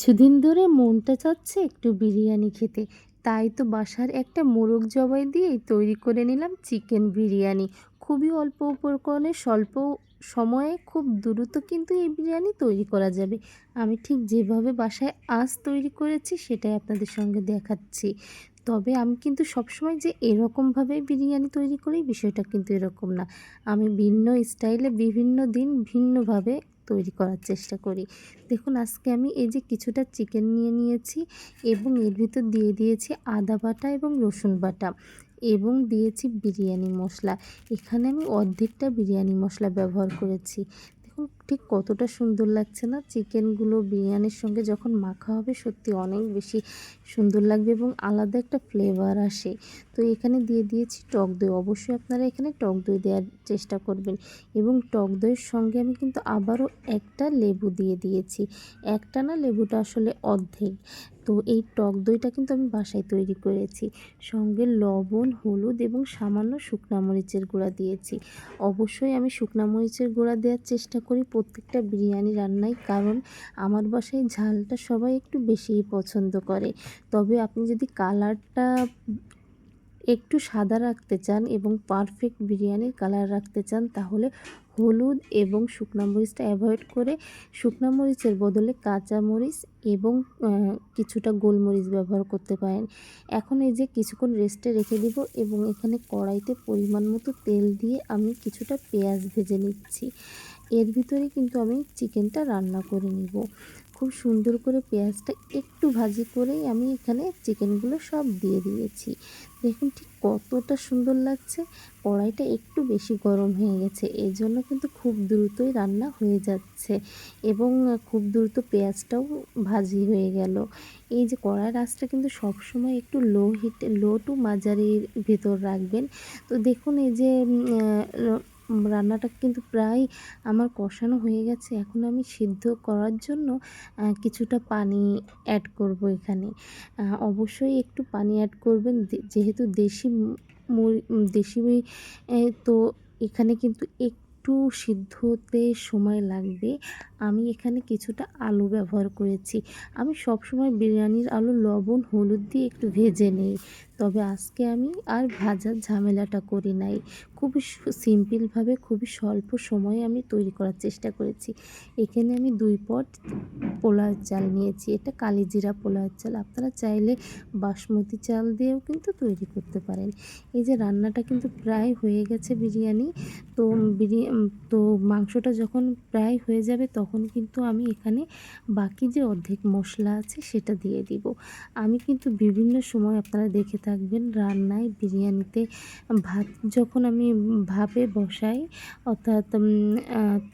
কিছুদিন ধরে মনটা চাচ্ছে একটু বিরিয়ানি খেতে। তাই তো বাসার একটা মোরগ জবাই দিয়েই তৈরি করে নিলাম চিকেন বিরিয়ানি। খুবই অল্প উপকরণে, স্বল্প সময়ে খুব দ্রুত কিন্তু এই বিরিয়ানি তৈরি করা যাবে। আমি ঠিক যেভাবে বাসায় আজ তৈরি করেছি সেটাই আপনাদের সঙ্গে দেখাচ্ছি। তবে আমি কিন্তু সবসময় যে এরকমভাবে বিরিয়ানি তৈরি করি বিষয়টা কিন্তু এরকম না। আমি ভিন্ন স্টাইলে বিভিন্ন দিন ভিন্নভাবে তৈরি করার চেষ্টা করি। দেখুন, আজকে আমি এই যে কিছুটা চিকেন নিয়ে নিয়েছি এবং এর ভিতর দিয়ে দিয়েছি আদা বাটা এবং রসুন বাটা এবং দিয়েছি বিরিয়ানি মশলা। এখানে আমি অর্ধেকটা বিরিয়ানি মশলা ব্যবহার করেছি। দেখুন ঠিক কতটা সুন্দর লাগছে না? চিকেনগুলো বিরিয়ানির সঙ্গে যখন মাখা হবে, সত্যি অনেক বেশি সুন্দর লাগবে এবং আলাদা একটা ফ্লেভার আসে। তো এখানে দিয়ে দিয়েছি টক দই। অবশ্যই আপনারা এখানে টক দই দেওয়ার চেষ্টা করবেন এবং টক দইয়ের সঙ্গে আমি কিন্তু আবারও একটা লেবু দিয়ে দিয়েছি। একটা না, লেবুটা আসলে অর্ধেক। তো এই টক দইটা কিন্তু আমি বাসায় তৈরি করেছি। সঙ্গে লবণ, হলুদ এবং সামান্য শুকনা মরিচের গুঁড়া দিয়েছি। অবশ্যই আমি শুকনা মরিচের গুঁড়া দেওয়ার চেষ্টা করি। প্রত্যেকটা বিরিয়ানি রান্নায় কারণ আমার বাসায় ঝালটা সবাই একটু বেশিই পছন্দ করে। তবে আপনি যদি কালারটা একটু সাদা রাখতে চান এবং পারফেক্ট বিরিয়ানির কালার রাখতে চান, তাহলে হলুদ এবং শুকনো মরিচটা অ্যাভয়েড করে শুকনো মরিচের বদলে কাঁচা মরিচ এবং কিছুটা গোলমরিচ ব্যবহার করতে পারেন। এখন এই যে কিছুক্ষণ রেস্টে রেখে দিব এবং এখানে কড়াইতে পরিমাণ মতো তেল দিয়ে আমি কিছুটা পেঁয়াজ ভেজে নিচ্ছি। এর ভিতরে কিন্তু আমি চিকেনটা রান্না করে নিব। খুব সুন্দর করে পেঁয়াজটা একটু ভাজি করেই আমি এখানে চিকেনগুলো সব দিয়ে দিয়েছি। দেখুন ঠিক কতটা সুন্দর লাগছে। কড়াইটা একটু বেশি গরম হয়ে গেছে এই জন্য কিন্তু খুব দ্রুতই রান্না হয়ে যাচ্ছে এবং খুব দ্রুত পেঁয়াজটাও ভাজি হয়ে গেল। এই যে কড়াইয়ের আঁচটা কিন্তু সবসময় একটু লো হিটে, লো টু মাঝারির ভেতর রাখবেন। তো দেখুন এই যে রান্নাটা কিন্তু প্রায় আমার কষানো হয়ে গেছে। এখন আমি সিদ্ধ করার জন্য কিছুটা পানি অ্যাড করব এখানে। অবশ্যই একটু পানি অ্যাড করবেন। যেহেতু দেশি দেশি তো এখানে কিন্তু একটু সিদ্ধ হতে সময় লাগবে। আমি এখানে কিছুটা আলু ব্যবহার করেছি। আমি সবসময় বিরিয়ানির আলু, লবণ, হলুদ দিয়ে একটু ভেজে নিই। তবে আজকে আমি আর ভাজার ঝামেলাটা করি নাই। খুবই সিম্পলভাবে খুবই স্বল্প সময়ে আমি তৈরি করার চেষ্টা করেছি। এখানে আমি দুই পট পোলার চাল নিয়েছি। এটা কালিজিরা পোলার চাল। আপনারা চাইলে বাসমতি চাল দিয়েও কিন্তু তৈরি করতে পারেন। এই যে রান্নাটা কিন্তু প্রায় হয়ে গেছে বিরিয়ানি। তো বিরিয়ানি তো মাংসটা যখন প্রায় হয়ে যাবে তখন কিন্তু আমি এখানে বাকি যে অর্ধেক মশলা আছে সেটা দিয়ে দিব। আমি কিন্তু বিভিন্ন সময় আপনারা দেখে থাকবেন রান্নায় বিরিয়ানিতে ভাত যখন আমি ভাপে বসাই, অর্থাৎ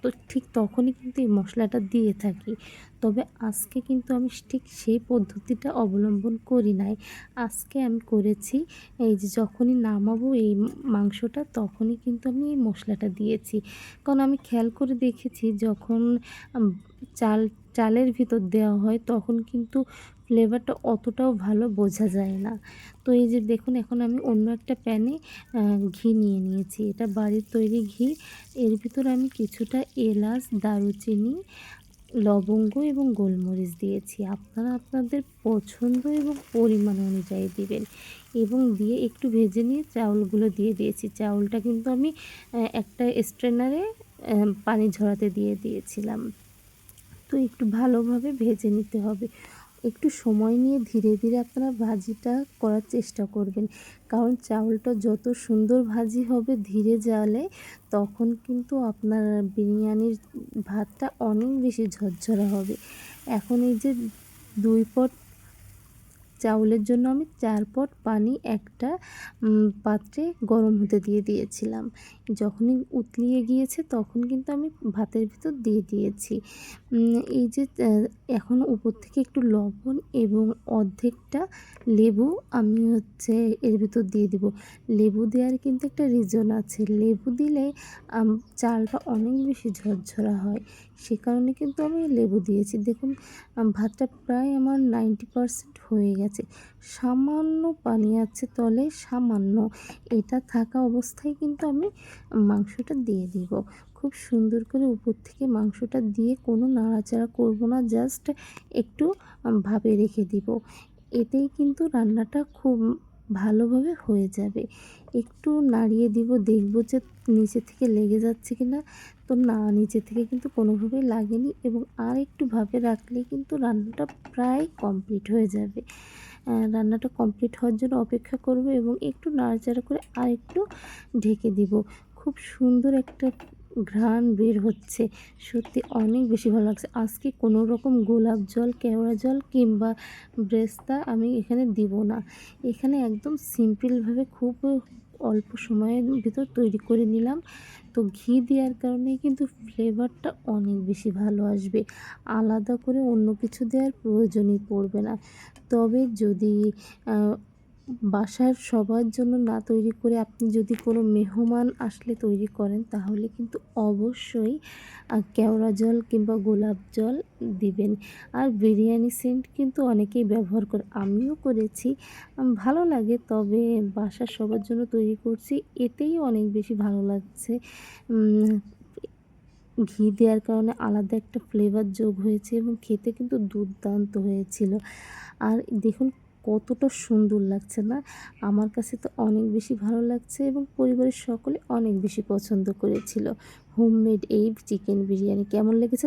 তো ঠিক তখনই কিন্তু এই মশলাটা দিয়ে থাকি। তবে আজকে কিন্তু আমি ঠিক সেই পদ্ধতিটা অবলম্বন করি নাই। আজকে আমি করেছি এই যে যখনই নামাবো এই মাংসটা তখনই কিন্তু আমি এই মশলাটা দিয়েছি। কারণ আমি খেয়াল করে দেখেছি যখন চাল, চালের ভিতর দেওয়া হয়, তখন কিন্তু ফ্লেভারটা অতটাও ভালো বোঝা যায় না। তো এই যে দেখুন, এখন আমি অন্য একটা প্যানে ঘি নিয়ে নিয়েছি। এটা বাড়ির তৈরি ঘি। এর ভিতর আমি কিছুটা এলাচ, দারুচিনি, লবঙ্গ এবং গোলমরিচ দিয়েছি। আপনারা আপনাদের পছন্দ এবং পরিমাণ অনুযায়ী দিবেন। এবং দিয়ে একটু ভেজে নিয়ে চাউলগুলো দিয়ে দিয়েছি। চাউলটা কিন্তু আমি একটা স্ট্রেনারে পানি ঝরাতে দিয়ে দিয়েছিলাম। তো একটু ভালোভাবে ভেজে নিতে হবে। একটু সময় নিয়ে ধীরে ধীরে আপনারা ভাজিটা করার চেষ্টা করবেন। কারণ চাউলটা যত সুন্দর ভাজি হবে ধীরে জালে, তখন কিন্তু আপনার বিরিয়ানির ভাতটা অনেক বেশি ঝরঝরা হবে। এখন এই যে দুই পট চাউলের জন্য আমি চার পট পানি একটা পাত্রে গরম হতে দিয়ে দিয়েছিলাম। যখনই উতলিয়ে গিয়েছে তখন কিন্তু আমি ভাতের ভিতর দিয়ে দিয়েছি। এই যে এখন উপর থেকে একটু লবণ এবং অর্ধেকটা লেবু আমি হচ্ছে এর ভিতর দিয়ে দিব। লেবু দেওয়ার কিন্তু একটা রিজন আছে। লেবু দিলে চালটা অনেক বেশি ঝরঝরা হয়। সে কারণে কিন্তু আমি লেবু দিয়েছি। দেখুন ভাতটা প্রায় আমার নাইনটি পারসেন্ট হয়ে গেছে। সামান্য পানি আছে তলে, সামান্য। এটা থাকা অবস্থায় কিন্তু আমি মাংসটা দিয়ে দিব। খুব সুন্দর করে উপর থেকে মাংসটা দিয়ে কোনো নাড়াচাড়া করব না, জাস্ট একটু ভাবে রেখে দিব। এতেই কিন্তু রান্নাটা খুব ভালোভাবে হয়ে যাবে। একটু নাড়িয়ে দিব, দেখব যে নিচে থেকে লেগে যাচ্ছে কি না তো না নিচে থেকে কিন্তু কোনোভাবেই লাগেনি এবং আর একটু ভাপে রাখলে কিন্তু রান্নাটা প্রায় কমপ্লিট হয়ে যাবে। রান্নাটা কমপ্লিট হওয়ার জন্য অপেক্ষা করব এবং একটু নাড়াচাড়া করে আর একটু ঢেকে দিব। খুব সুন্দর একটা ঘ্রাণ বের হচ্ছে। সত্যি অনেক বেশি ভালো লাগছে। আজকে কোনো রকম গোলাপ জল, কেওড়া জল কিংবা ব্রেস্তা আমি এখানে দিব না। এখানে একদম সিম্পলভাবে খুব অল্প সময়ের ভিতর তৈরি করে নিলাম। তো ঘি দেওয়ার কারণে কিন্তু ফ্লেভারটা অনেক বেশি ভালো আসবে। আলাদা করে অন্য কিছু দেওয়ার প্রয়োজনই পড়বে না। তবে যদি বাসার সবার জন্য না তৈরি করে আপনি যদি কোনো মেহমান আসলে তৈরি করেন, তাহলে কিন্তু অবশ্যই কেওড়া জল কিংবা গোলাপ জল দিবেন। আর বিরিয়ানি সেন্ট কিন্তু অনেকেই ব্যবহার করে, আমিও করেছি। ভালো লাগে, তবে বাসার সবার জন্য তৈরি করছি, এতেই অনেক বেশি ভালো লাগছে। ঘি দেওয়ার কারণে আলাদা একটা ফ্লেভার যোগ হয়েছে এবং খেতে কিন্তু দুর্দান্ত হয়েছিল। আর দেখুন কতটা সুন্দর লাগছে না। আমার কাছে তো অনেক বেশি ভালো লাগছে এবং পরিবারের সকলে অনেক বেশি পছন্দ করেছিল। হোমমেড এই চিকেন বিরিয়ানি কেমন লেগেছে